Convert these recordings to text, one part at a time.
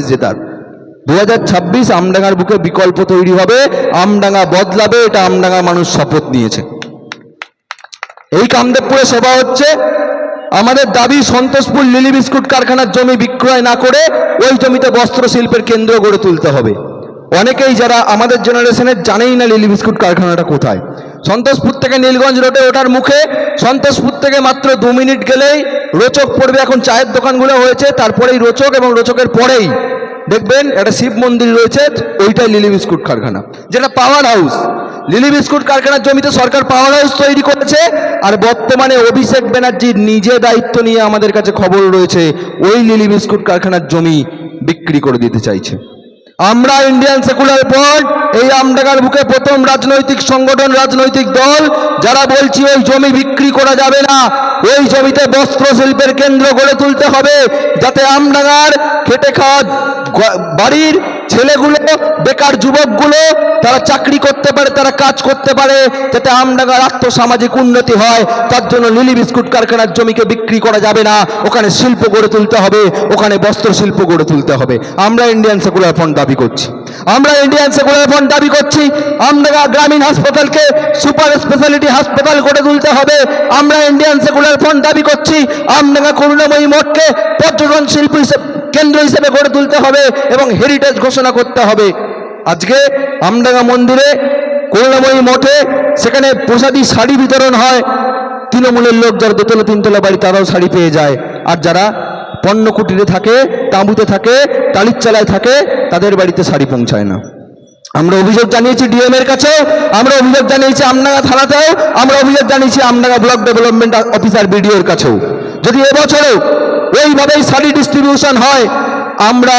জেতার দু হাজার ছাব্বিশ আমডাঙ্গার বুকে বিকল্প তৈরি হবে। আমডাঙ্গা বদলাবে, এটা আমডাঙ্গার মানুষ শপথ নিয়েছে। এই কামদেবপুরে সভা হচ্ছে। আমাদের দাবি, সন্তোষপুর লিলি বিস্কুট কারখানার জমি বিক্রয় না করে ওই জমিতে বস্ত্র শিল্পের কেন্দ্র গড়ে তুলতে হবে। অনেকেই যারা আমাদের জেনারেশনের জানেই না লিলি বিস্কুট কারখানাটা কোথায়। সন্তোষপুর থেকে নীলগঞ্জ রোডে ওঠার মুখে সন্তোষপুর থেকে মাত্র দু মিনিট গেলেই রোচক পড়বে এখন চায়ের দোকানগুলো হয়েছে, তারপরেই রোচক এবং রোচকের পরেই দেখবেন একটা শিব মন্দির রয়েছে, ওইটাই লিলি বিস্কুট কারখানা, যেটা পাওয়ার হাউস লিলি বিস্কুট কারখানার জমিতে সরকার পাওয়ার হাউস তৈরি করেছে, আর বর্তমানে অভিষেক ব্যানার্জির নিজে দায়িত্ব নিয়ে আমাদের কাছে খবর রয়েছে, ওই লিলি বিস্কুট কারখানার জমি বিক্রি করে দিতে চাইছে। আমরা ইন্ডিয়ান সেকুলার ফ্রন্ট এই আমডাঙ্গার বুকে প্রথম রাজনৈতিক সংগঠন, রাজনৈতিক দল, যারা বলছি ওই জমি বিক্রি করা যাবে না, ওই জমিতে বস্ত্র শিল্পের কেন্দ্র গড়ে তুলতে হবে, যাতে আমডাঙ্গার খেটে খাওয়া বাড়ির ছেলেগুলো, বেকার যুবকগুলো, তারা চাকরি করতে পারে, তারা কাজ করতে পারে, যাতে আমডাঙ্গার আর্থসামাজিক উন্নতি হয়, তার জন্য লিলি বিস্কুট কারখানার জমিকে বিক্রি করা যাবে না, ওখানে শিল্প গড়ে তুলতে হবে, ওখানে বস্ত্র শিল্প গড়ে তুলতে হবে। আমরা ইন্ডিয়ান সেকুলার ফ্রন্ট দাবি করছি। আমরা ইন্ডিয়ান সেকুলার ফ্রন্ট দাবি করছি, আমডাঙ্গা গ্রামীণ হাসপাতালকে সুপার স্পেশালিটি হাসপাতাল গড়ে তুলতে হবে। আমরা ইন্ডিয়ান সেকুলার ফ্রন্ট দাবি করছি, আমডাঙ্গা করুণাময়ী মঠকে পর্যটন শিল্প হিসেবে, কেন্দ্র হিসেবে গড়ে তুলতে হবে এবং হেরিটেজ ঘোষণা করতে হবে। আজকে আমডাঙ্গা মন্দিরে করুণাময়ী মঠে সেখানে প্রসাদী শাড়ি বিতরণ হয়। তৃণমূলের লোক যারা দোতলা তিনতলা বাড়ি, তারাও শাড়ি পেয়ে যায়। আর যারা পণ্য কুটিরে থাকে, তাঁবুতে থাকে টালির চালায় থাকে, তাদের বাড়িতে শাড়ি পৌঁছায় না। আমরা অভিযোগ জানিয়েছি ডিএম এর কাছেও আমরা অভিযোগ জানিয়েছি আমডাঙ্গা থানাতেও, আমরা অভিযোগ জানিয়েছি আমনাগা ব্লক ডেভেলপমেন্ট অফিসার বিডিওর কাছেও। যদি এবছরও ওইভাবেই শাড়ি ডিস্ট্রিবিউশন হয়, আমরা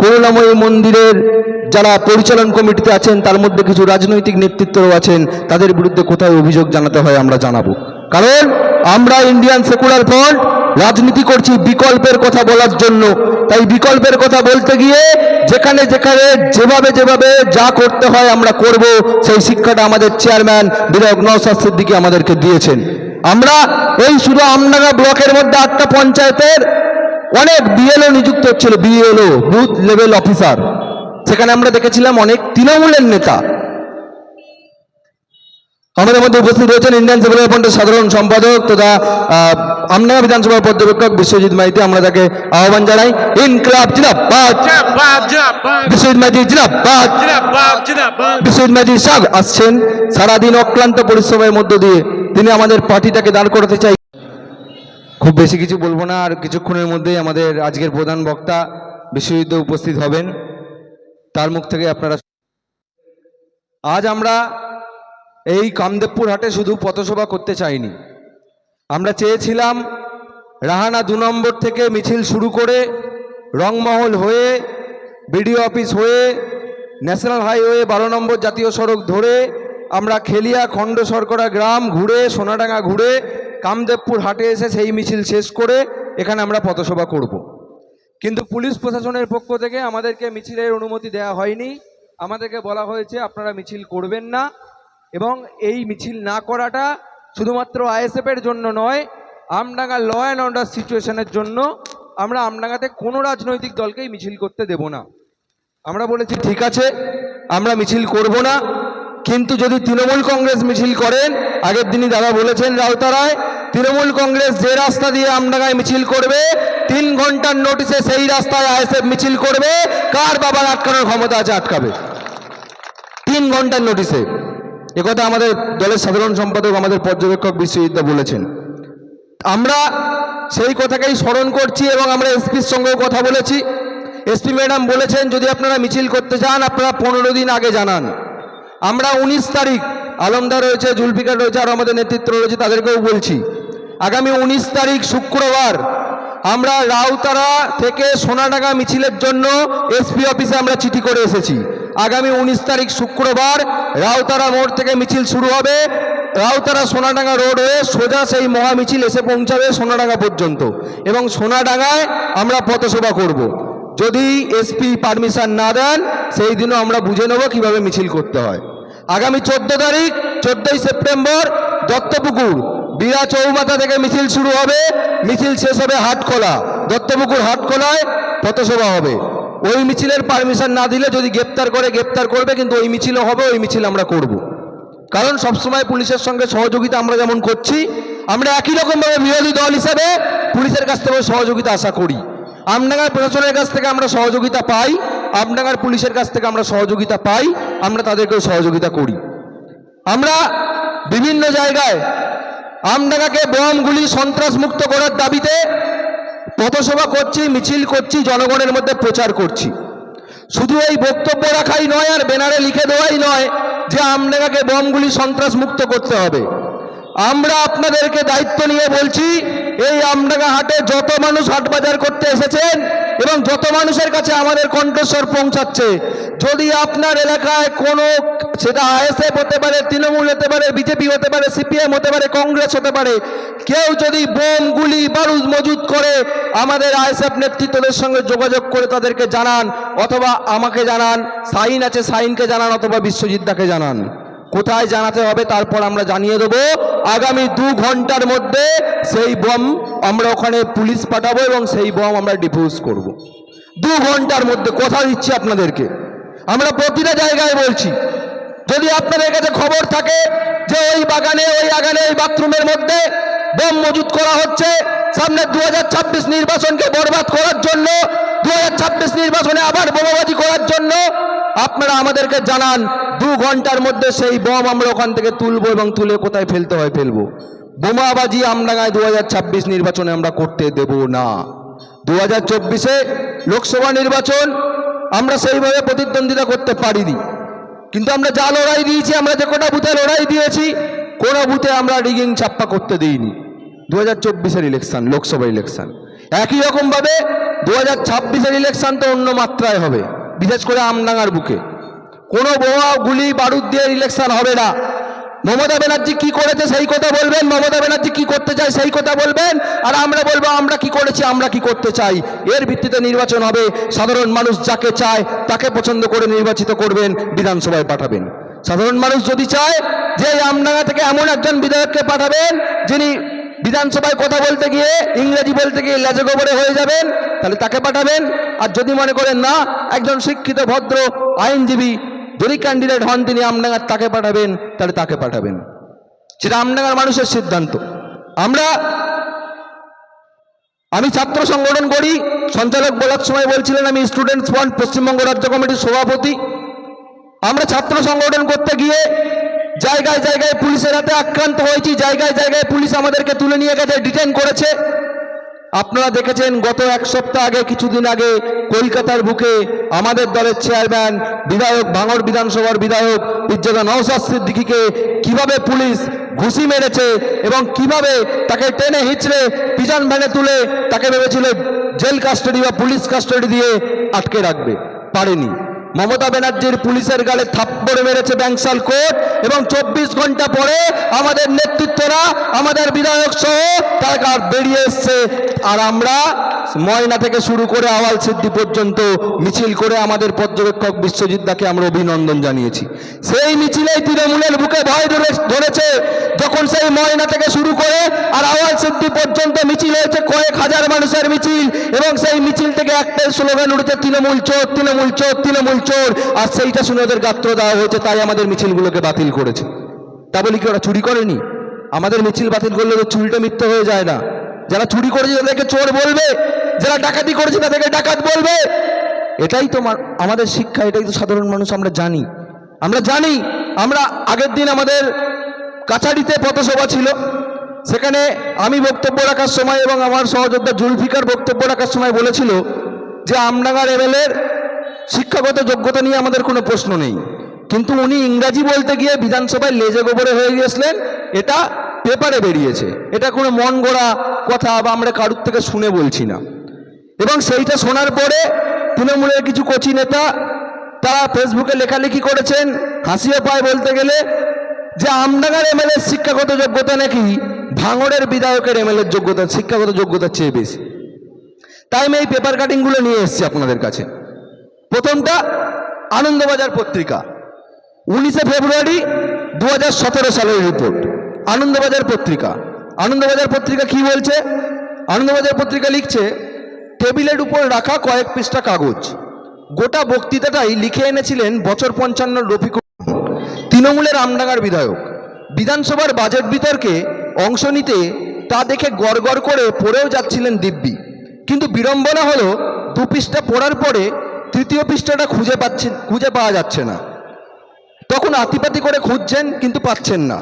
করুণাময়ী মন্দিরের যারা পরিচালন কমিটিতে আছেন, তার মধ্যে কিছু রাজনৈতিক নেতৃত্বও আছেন, তাদের বিরুদ্ধে কোথায় অভিযোগ জানাতে হয়, আমরা জানাব। কারণ আমরা ইন্ডিয়ান সেকুলার ফ্রন্ট রাজনীতি করছি বিকল্পের কথা বলার জন্য। তাই বিকল্পের কথা বলতে গিয়ে যেখানে যেখানে, যেভাবে যেভাবে যা করতে হয় আমরা করব, সেই শিক্ষাটা আমাদের চেয়ারম্যান বিধায়ক নৌসাদ সিদ্দিকী আমাদেরকে দিয়েছেন। আমরা এই শুধু আমডাঙ্গা ব্লকের মধ্যে আটটা পঞ্চায়েতের অনেক বিএলও নিযুক্ত হচ্ছিল বিএলও বুথ লেভেল অফিসার সেখানে আমরা দেখেছিলাম অনেক তৃণমূলের নেতা। আমাদের মধ্যে উপস্থিত রয়েছেন ইন্ডিয়ান সেকুলার ফ্রন্টের সাধারণ সম্পাদক তথা আমডাঙ্গা বিধানসভার পর্যবেক্ষক বিশ্বজিৎ মাইতি। আমরা তাকে আহ্বান জানাই। ইনকলাব জিনাবাদ জিন্দাবাদ জিন্দাবাদ। বিশ্বজিৎ মাইতি জিনাবাদ বিশ্বজিৎ মাইতি সাগ আসছেন। সারাদিন অক্লান্ত পরিশ্রমের মধ্য দিয়ে তিনি আমাদের পার্টিটাকে দাঁড় করাতে চাই। খুব বেশি কিছু বলব না আর কিছুক্ষণের মধ্যেই আমাদের আজকের প্রধান বক্তা বিশ্বজিৎ উপস্থিত হবেন। তার মুখ থেকে আপনারা আজ আমরা এই কামদেবপুর হাটে শুধু পথসভা করতে চাইনি। আমরা চেয়েছিলাম রাহানা দু নম্বর থেকে মিছিল শুরু করে রংমহল হয়ে, বিডিও অফিস হয়ে, ন্যাশনাল হাইওয়ে বারো নম্বর জাতীয় সড়ক ধরে আমরা খেলিয়া, খণ্ড শর্করা গ্রাম ঘুরে, সোনাডাঙ্গা ঘুরে কামদেবপুর হাটে এসে সেই মিছিল শেষ করে এখানে আমরা পথসভা করব। কিন্তু পুলিশ প্রশাসনের পক্ষ থেকে আমাদেরকে মিছিলের অনুমতি দেওয়া হয়নি। আমাদেরকে বলা হয়েছে, আপনারা মিছিল করবেন না। এবং এই মিছিল না করাটা শুধুমাত্র আইএসএফের জন্য নয়, আমডাঙ্গা ল অ্যান্ড অর্ডার সিচুয়েশনের জন্য আমরা আমডাঙ্গাতে কোনো রাজনৈতিক দলকেই মিছিল করতে দেব না। আমরা বলেছি, ঠিক আছে, আমরা মিছিল করব না, কিন্তু যদি তৃণমূল কংগ্রেস মিছিল করেন, আগের দিনই দাদা বলেছেন রাউতারায়, তৃণমূল কংগ্রেস যে রাস্তা দিয়ে আমডাঙ্গায় মিছিল করবে, তিন ঘণ্টার নোটিশে সেই রাস্তায় আইএসএফ মিছিল করবে, কার বাবার আটকানোর ক্ষমতা আছে আটকাবে? তিন ঘণ্টার নোটিশে একথা আমাদের দলের সাধারণ সম্পাদক, আমাদের পর্যবেক্ষক বিশ্বজিৎদা বলেছেন। আমরা সেই কথাকেই স্মরণ করছি এবং আমরা এসপির সঙ্গেও কথা বলেছি। এসপি ম্যাডাম বলেছেন, যদি আপনারা মিছিল করতে চান আপনারা পনেরো দিন আগে জানান। আমরা উনিশ তারিখ, আলমদার রয়েছে, জুলফিকার রয়েছে, আর আমাদের নেতৃত্ব রয়েছে, তাদেরকেও বলছি। আগামী উনিশ তারিখ, শুক্রবার, আমরা রাউতারা থেকে সোনাডাঙ্গা মিছিলের জন্য এসপি অফিসে আমরা চিঠি করে এসেছি। আগামী উনিশ তারিখ শুক্রবার রাউতারা মোড় থেকে মিছিল শুরু হবে। রাউতারা সোনাডাঙ্গা রোড হয়ে সোজা সেই মহা মিছিল এসে পৌঁছাবে সোনাডাঙ্গা পর্যন্ত। এবং সোনাডাঙ্গায় আমরা পথসভা করব। যদি এসপি পারমিশন না দেন, সেই দিনও আমরা বুঝে নেব কীভাবে মিছিল করতে হয়। আগামী চোদ্দ তারিখ, চোদ্দই সেপ্টেম্বর, দত্তপুকুর বীরা চৌমাথা থেকে মিছিল শুরু হবে। মিছিল শেষ হবে হাটখোলা দত্তপুকুর হাটখোলায় পথসভা হবে। ওই মিছিলের পারমিশন না দিলে যদি গ্রেপ্তার করে, গ্রেপ্তার করবে, কিন্তু ওই মিছিলও হবে, ওই মিছিল আমরা করব। কারণ সবসময় পুলিশের সঙ্গে সহযোগিতা আমরা যেমন করছি, আমরা একই রকমভাবে বিরোধী দল হিসেবে পুলিশের কাছ থেকে সহযোগিতা আশা করি আমডাঙ্গার প্রশাসনের কাছ থেকে আমরা সহযোগিতা পাই, আমডাঙ্গার পুলিশের কাছ থেকে আমরা সহযোগিতা পাই, আমরা তাদেরকেও সহযোগিতা করি আমরা বিভিন্ন জায়গায় আমডাঙ্গাকে বোমগুলি সন্ত্রাস মুক্ত করার দাবিতে পথসভা করছি, মিছিল করছি, জনগণের মধ্যে প্রচার করছি। শুধু এই বক্তব্য রাখাই নয়, আর ব্যানারে লিখে দেওয়াই নয় যে আমডাঙ্গাকে বমগুলি সন্ত্রাস মুক্ত করতে হবে। আমরা আপনাদেরকে দায়িত্ব নিয়ে বলছি, এই আমডাঙ্গা হাটে যত মানুষ হাট বাজার করতে এসেছেন এবং যত মানুষের কাছে আমাদের কণ্ঠস্বর পৌঁছাচ্ছে, যদি আপনার এলাকায় কোনো, সেটা আইএসএফ হতে পারে, তৃণমূল হতে পারে, বিজেপি হতে পারে, সিপিএম হতে পারে, কংগ্রেস হতে পারে, কেউ যদি বোম, গুলি, বারুদ মজুদ করে আমাদের আইএসএফ নেতৃত্বদের সঙ্গে যোগাযোগ করে তাদেরকে জানান, অথবা আমাকে জানান, সাইন আছে, সাইনকে জানান, অথবা বিশ্বজিৎদাকে জানান। কোথায় জানাতে হবে তারপর আমরা জানিয়ে দেবো আগামী দু ঘণ্টার মধ্যে সেই বম আমরা ওখানে পুলিশ পাঠাবো এবং সেই বম আমরা ডিফিউজ করব। দু ঘণ্টার মধ্যে কথা দিচ্ছি আপনাদেরকে আমরা প্রতিটা জায়গায় বলছি, যদি আপনাদের কাছে খবর থাকে যে ওই বাগানে, ওই আগানে, ওই বাথরুমের মধ্যে বোম মজুত করা হচ্ছে, সামনে দু হাজার ছাব্বিশ নির্বাচনকে বরবাদ করার জন্য, দু হাজার ছাব্বিশ নির্বাচনে আবার বোমাবাজি করার জন্য আপনারা আমাদেরকে জানান, দু ঘণ্টার মধ্যে সেই বম আমরা ওখান থেকে তুলবো এবং তুলে কোথায় ফেলতে হয় ফেলব। বোমাবাজি আমডাঙ্গায় দু হাজার ছাব্বিশ নির্বাচনে আমরা করতে দেব না। দু হাজার চব্বিশে লোকসভা নির্বাচন আমরা সেইভাবে প্রতিদ্বন্দ্বিতা করতে পারিনি। কিন্তু আমরা যা লড়াই দিয়েছি, আমরা যে কটা বুথে লড়াই দিয়েছি, কোনো বুথে আমরা রিগিং ছাপ্পা করতে দিইনি। দু হাজার চব্বিশের ইলেকশন, লোকসভা ইলেকশন। একই রকমভাবে দু হাজার ছাব্বিশের ইলেকশন তো অন্য মাত্রায় হবে। বিশেষ করে আমডাঙ্গার বুকে। কোনো বোমা, গুলি, বারুদ দিয়ে ইলেকশন হবে না। মমতা ব্যানার্জি কি করেছে সেই কথা বলবেন? মমতা ব্যানার্জি কি করতে চায় সেই কথা বলবেন? আর আমরা বলব, আমরা কি করেছি, আমরা কি করতে চাই? এর ভিত্তিতে নির্বাচন হবে। সাধারণ মানুষ যাকে চায়, তাকে পছন্দ করে নির্বাচিত করবেন, বিধানসভায় পাঠাবেন। সাধারণ মানুষ যদি চায় যে আমডাঙ্গা থেকে এমন একজন বিধায়ককে পাঠাবেন, যিনি বিধানসভায় কথা বলতে গিয়ে, ইংরেজি বলতে গিয়ে লেজে গোবরে হয়ে যাবেন, তাহলে তাকে পাঠাবেন। আর যদি মনে করেন না, একজন শিক্ষিত, ভদ্র, আইনজীবী, যদি ক্যান্ডিডেট হন তিনি আমডাঙ্গার, তাকে পাঠাবেন, তাহলে তাকে পাঠাবেন। সেটা আমডাঙ্গার মানুষের সিদ্ধান্ত। আমরা, আমি ছাত্র সংগঠন করি, সঞ্চালক বলার সময় বলছিলেন আমি স্টুডেন্টস ফ্রন্ট পশ্চিমবঙ্গ রাজ্য কমিটির সভাপতি। আমরা ছাত্র সংগঠন করতে গিয়ে জায়গায় জায়গায় পুলিশের হাতে আক্রান্ত হয়েছি, জায়গায় জায়গায় পুলিশ আমাদেরকে তুলে নিয়ে গেছে ডিটেন করেছে। আপনারা দেখেছেন, গত এক সপ্তাহ আগে, কিছুদিন আগে কলকাতার বুকে আমাদের দলের চেয়ারম্যান, বিধায়ক, ভাঙড় বিধানসভার বিধায়ক ইজ্জতা নওসাদ সিদ্দিকিকে কীভাবে পুলিশ ঘুষি মেরেছে এবং কীভাবে তাকে টেনে হিচড়ে পিজন ভ্যানে তুলে তাকে ভেবেছিল জেল কাস্টাডি বা পুলিশ কাস্টাডি দিয়ে আটকে রাখবে, পারেনি। মমতা ব্যানার্জির পুলিশের গালে থাপ্পড় মেরেছে ব্যাংসাল কোর্ট এবং চব্বিশ ঘণ্টা পরে আমাদের নেতৃত্বরা, আমাদের বিধায়ক সহ তারা বেরিয়ে এসছে। আর আমরা ময়না থেকে শুরু করে আওয়াল সিদ্ধি পর্যন্ত মিছিল করে আমাদের পর্যবেক্ষক বিশ্বজিৎ দাকে আমরা অভিনন্দন জানিয়েছি। সেই মিছিলেই তৃণমূলের বুকে ভয় ধরে, ধরেছে, যখন সেই ময়না থেকে শুরু করে আর আওয়াল সিদ্ধি পর্যন্ত মিছিল হয়েছে কয়েক হাজার মানুষের মিছিল এবং সেই মিছিল থেকে একটাই স্লোগান উঠেছে, তৃণমূল চোর তৃণমূল চোর তৃণমূল চোর। আর সেইটা শুনে ওদের গাত্র দেওয়া হয়েছে, তাই আমাদের মিছিলগুলোকে বাতিল করেছে। তা বলি কি, ওরা চুরি করেনি? আমাদের মিছিল বাতিল করলে ওদের চুরিটা মিথ্যে হয়ে যায় না। যারা চুরি করেছে তাদেরকে চোর বলবে, যারা ডাকাতি করেছে তাদেরকে ডাকাত বলবে। এটাই তো আমাদের শিক্ষা, এটাই তো সাধারণ মানুষ আমরা জানি। আমরা জানি, আমরা আগের দিন আমাদের কাছারিতে পথসভা ছিল। সেখানে আমি বক্তব্য রাখার সময় এবং আমার সহযোদ্ধা জুলফিকার বক্তব্য রাখার সময় বলেছিল যে আমডাঙ্গার এমএলএর শিক্ষাগত যোগ্যতা নিয়ে আমাদের কোনো প্রশ্ন নেই। কিন্তু উনি ইংরাজি বলতে গিয়ে বিধানসভায় লেজে গোবরে হয়ে গিয়েছিলেন, এটা পেপারে বেরিয়েছে। এটা কোনো মন গড়া কথা বা আমরা কারুর থেকে শুনে বলছি না। এবং সেইটা শোনার পরে তৃণমূলের কিছু কচি নেতা, তারা ফেসবুকে লেখালেখি করেছেন, হাসিও পায় বলতে গেলে, যে আমডাঙ্গার এমএলএর শিক্ষাগত যোগ্যতা নাকি ভাঙড়ের বিধায়কের এমএলএর যোগ্যতা, শিক্ষাগত যোগ্যতার চেয়ে বেশি। তাই আমি এই পেপার কাটিংগুলো নিয়ে এসেছি আপনাদের কাছে। প্রথমটা, আনন্দবাজার পত্রিকা, উনিশে ফেব্রুয়ারি দু হাজার সতেরো সালের রিপোর্ট আনন্দবাজার পত্রিকা। আনন্দবাজার পত্রিকা কি বলছে? আনন্দবাজার পত্রিকা লিখছে, টেবিলের উপর রাখা কয়েক পৃষ্ঠা কাগজ। গোটা বক্তৃতাটাই লিখে এনেছিলেন বছর পঞ্চান্ন রফিকুল তৃণমূলের আমডাঙ্গার বিধায়ক। বিধানসভার বাজেট বিতর্কে অংশ নিতে তা দেখে গড়গড় করে পড়েও যাচ্ছিলেন দিব্যি। কিন্তু বিড়ম্বনা হলো দু পৃষ্ঠা পড়ার পরে তৃতীয় পৃষ্ঠাটা খুঁজে পাচ্ছেন খুঁজে পাওয়া যাচ্ছে না। তখন আতিপাতি করে খুঁজছেন কিন্তু পাচ্ছেন না।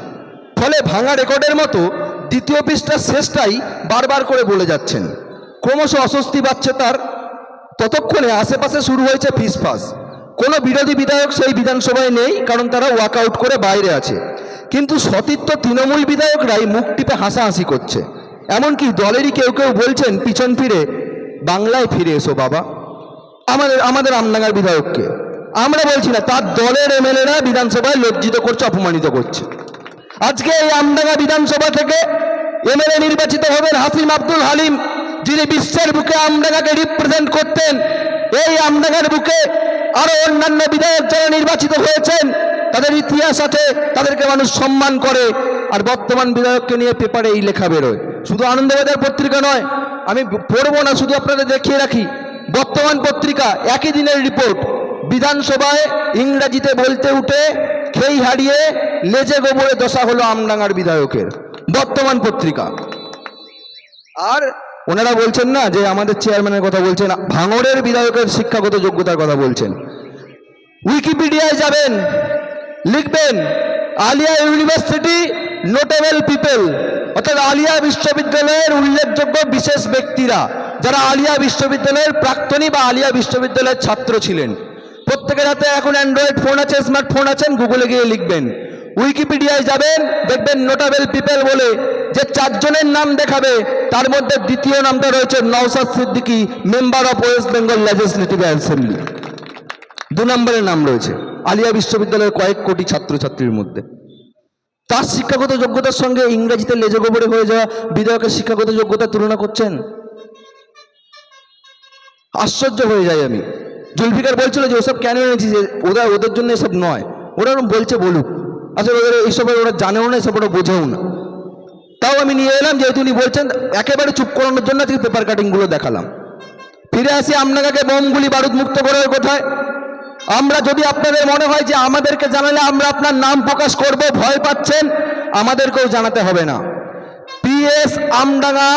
ফলে ভাঙা রেকর্ডের মতো দ্বিতীয় পৃষ্ঠার শেষটাই বারবার করে বলে যাচ্ছেন। ক্রমশ অস্বস্তি পাচ্ছে তার। ততক্ষণে আশেপাশে শুরু হয়েছে ফিসফাস কোনো বিরোধী বিধায়ক সেই বিধানসভায় নেই, কারণ তারা ওয়াকআউট করে বাইরে আছে। কিন্তু সতীর্থ তৃণমূল বিধায়করাই মুখ টিপে হাসাহাসি করছে। এমনকি দলেরই কেউ কেউ বলছেন, পিছন ফিরে, বাংলায় ফিরে এসো বাবা। আমাদের আমাদের আমডাঙ্গার বিধায়ককে। আমরা বলছি না, তার দলের এমএলএরা বিধানসভায় লজ্জিত করছে, অপমানিত করছে। আজকে এই আমডাঙ্গা বিধানসভা থেকে এমএলএ নির্বাচিত হবেন হাসিম আব্দুল হালিম, যিনি বিশ্বের বুকে আমডাঙ্গাকে রিপ্রেজেন্ট করতেন। এই আমডাঙ্গার বুকে আরও অন্যান্য বিধায়ক যারা নির্বাচিত হয়েছেন, তাদের ইতিহাস আছে, তাদেরকে মানুষ সম্মান করে। আর বর্তমান বিধায়ককে নিয়ে পেপারে এই লেখা বেরোয়। শুধু আনন্দবাজার পত্রিকা নয়, আমি পড়ব না, শুধু আপনাদের দেখিয়ে রাখি। বর্তমান পত্রিকা, একই দিনের রিপোর্ট বিধানসভায় ইংরাজিতে বলতে উঠে খেই হারিয়ে লেজে গোবরে দশা হলো আমডাঙ্গার বিধায়কের, বর্তমান পত্রিকা। আর ওনারা বলছেন না যে আমাদের চেয়ারম্যানের কথা বলছেন, ভাঙড়ের বিধায়কের শিক্ষাগত যোগ্যতার কথা বলছেন। উইকিপিডিয়ায় যাবেন, লিখবেন, আলিয়া ইউনিভার্সিটি নোটেবল পিপল, অর্থাৎ আলিয়া বিশ্ববিদ্যালয়ের উল্লেখযোগ্য বিশেষ ব্যক্তিরা, যারা আলিয়া বিশ্ববিদ্যালয়ের প্রাক্তনী বা আলিয়া বিশ্ববিদ্যালয়ের ছাত্র ছিলেন। প্রত্যেকের হাতে এখন অ্যান্ড্রয়েড ফোন আছে, স্মার্টফোন আছেন, গুগলে গিয়ে লিখবেন। উইকিপিডিয়ায় যাবেন, দেখবেন নোটাবেল পিপল বলে যে চারজনের নাম দেখাবে, তার মধ্যে দ্বিতীয় নামটা রয়েছে Naushad Siddiqui, member of West Bengal legislative assembly. দু নম্বরের নাম রয়েছে, আলিয়া বিশ্ববিদ্যালয়ের কয়েক কোটি ছাত্রছাত্রীর মধ্যে। তার শিক্ষাগত যোগ্যতার সঙ্গে ইংরেজিতে লেজে গোবরে হয়ে যাওয়া বিধায়কের শিক্ষাগত যোগ্যতা তুলনা করছেন? আশ্চর্য হয়ে যাই আমি। জুলফিকার বলছিল যে ওসব কেন এনেছি যে ওরা ওদের জন্য এসব নয়। ওরা ওরম বলছে, বলুক। আসলে ওদের এইসবের ওরা জানেও না, এসব ওরা বোঝেও না। তাও আমি নিয়ে এলাম, যেহেতু উনি বলছেন, একেবারে চুপ করানোর জন্য আজকে পেপার কাটিংগুলো দেখালাম। ফিরে আসি আপনাকে বোমগুলি বারুদ মুক্ত করার কোথায়। আমরা যদি আপনাদের মনে হয় যে আমাদেরকে জানালে আমরা আপনার নাম প্রকাশ করব, ভয় পাচ্ছেন, আমাদেরকেও জানাতে হবে না। PS Amdanga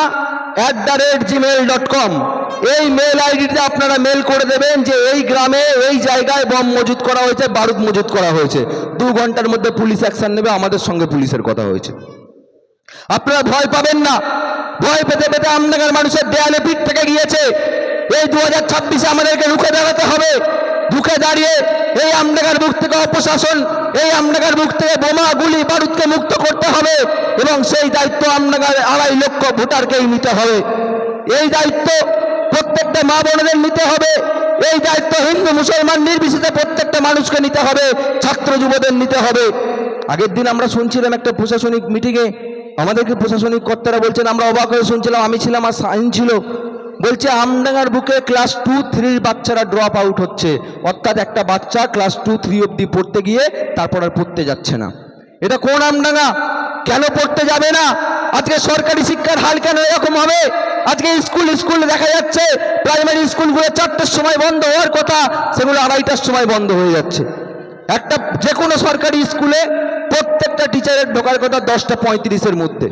at the rate Gmail dot com এই মেল আইডিতে আপনারা মেল করে দেবেন যে এই গ্রামে, এই জায়গায় বম মজুত করা হয়েছে, বারুদ মজুত করা হয়েছে। দু ঘণ্টার মধ্যে পুলিশ অ্যাকশন নেবে, আমাদের সঙ্গে পুলিশের কথা হয়েছে। আপনারা ভয় পাবেন না। ভয় পেতে পেতে আমডাঙ্গার মানুষের দেয়ালে পিঠ থেকে গিয়েছে। এই দু হাজার ছাব্বিশে আমাদেরকে রুখে দাঁড়াতে হবে। রুখে দাঁড়িয়ে এই আমডাঙ্গার মুখ থেকে অপশাসন, এই আমডাঙ্গার মুখ থেকে বোমা, গুলি, বারুদকে মুক্ত করতে হবে এবং সেই দায়িত্ব আমডাঙ্গার আড়াই লক্ষ ভোটারকেই নিতে হবে। এই দায়িত্ব প্রত্যেকটা মা বোনদের নিতে হবে। এই দায়িত্ব হিন্দু, মুসলমান নির্বিশেষে প্রত্যেকটা মানুষকে নিতে হবে, ছাত্র যুবদের নিতে হবে। আগের দিন আমরা শুনছিলাম একটা প্রশাসনিক মিটিংয়ে, আমাদেরকে প্রশাসনিক কর্তারা বলছেন, আমরা অবাক হয়ে শুনছিলাম, আমি ছিলাম আর সাইন ছিল। বলছে, আমডাঙ্গার বুকে ক্লাস টু থ্রির বাচ্চারা ড্রপ আউট হচ্ছে। অর্থাৎ একটা বাচ্চা ক্লাস টু থ্রি অবধি পড়তে গিয়ে তারপর আর পড়তে যাচ্ছে না। এটা কোন আমডাঙ্গা? কেন পড়তে যাবে না? আজকে সরকারি শিক্ষার হাল কেন এরকম হবে? আজকে স্কুল স্কুল দেখা যাচ্ছে প্রাইমারি স্কুলগুলো চারটের সময় বন্ধ হওয়ার কথা, সেগুলো আড়াইটার সময় বন্ধ হয়ে যাচ্ছে। একটা যে কোনো সরকারি স্কুলে প্রত্যেকটা টিচারের ঢোকার কথা দশটা পঁয়ত্রিশের মধ্যে।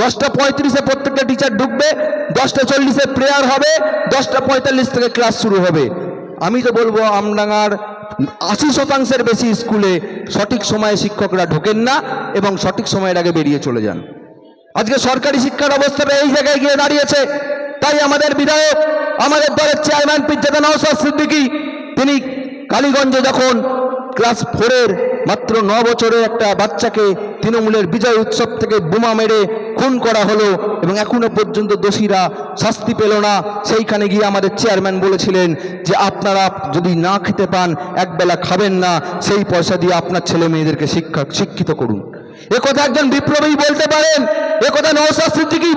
দশটা পঁয়ত্রিশে প্রত্যেকটা টিচার ঢুকবে, দশটা চল্লিশে প্রেয়ার হবে, দশটা পঁয়তাল্লিশ থেকে ক্লাস শুরু হবে। আমি তো বলব, আমডাঙ্গার আশি শতাংশের বেশি স্কুলে সঠিক সময়ে শিক্ষকরা ঢোকেন না এবং সঠিক সময়ের আগে বেরিয়ে চলে যান। আজকে সরকারি শিক্ষার অবস্থাটা এই জায়গায় গিয়ে দাঁড়িয়েছে। তাই আমাদের বিধায়ক, আমাদের দলের চেয়ারম্যান পিজ্জাদা নওসাদ সিদ্দিকী, তিনি কালীগঞ্জে যখন ক্লাস ফোরের মাত্র ন বছরের একটা বাচ্চাকে তৃণমূলের বিজয় উৎসব থেকে বোমা মেরে খুন করা হলো এবং এখনও পর্যন্ত দোষীরা শাস্তি পেল না, সেইখানে গিয়ে আমাদের চেয়ারম্যান বলেছিলেন যে আপনারা যদি না খেতে পান, একবেলা খাবেন না, সেই পয়সা দিয়ে আপনার ছেলে মেয়েদেরকে শিক্ষা শিক্ষিত করুন। এ কথা একজন বিপ্লবী বলতে পারেন, এ কথা নৌসাদ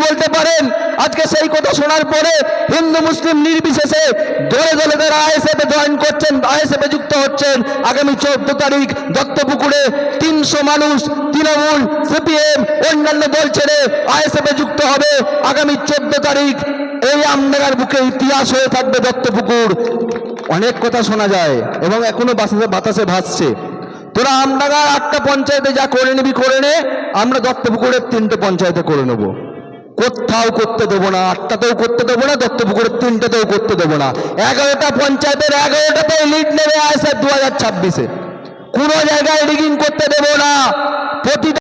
বলতে পারেন। আজকে সেই কথা শোনার পরে হিন্দু মুসলিম নির্বিশেষে দলে দলে তারা আইএসএফে জয়েন করছেন, আইএসএফে যুক্ত হচ্ছেন। আগামী চোদ্দ তারিখ দত্তপুকুরে তিনশো মানুষ তৃণমূল, সিপিএম, অন্যান্য দল ছেড়ে আইএসএফে যুক্ত হবে। আগামী চোদ্দ তারিখ এই আমডাঙ্গার বুকে ইতিহাস হয়ে থাকবে দত্তপুকুর। অনেক কথা শোনা যায় এবং এখনও বাতাসে বাতাসে ভাসছে। তোরা আমডাঙ্গার আটটা পঞ্চায়েতে যা করে নিবি, করে নে। আমরা দত্তপুকুরের তিনটে পঞ্চায়েতে করে নেব। কোথাও করতে দেবো না, আটটাতেও করতে দেবো না, দত্তপুকুরের তিনটাতেও করতে দেবো না। এগারোটা পঞ্চায়েতের এগারোটাতে লিড নেবে আইসে দু হাজার ছাব্বিশে। কোনো জায়গায় রিগিং করতে দেবো না। প্রতিটা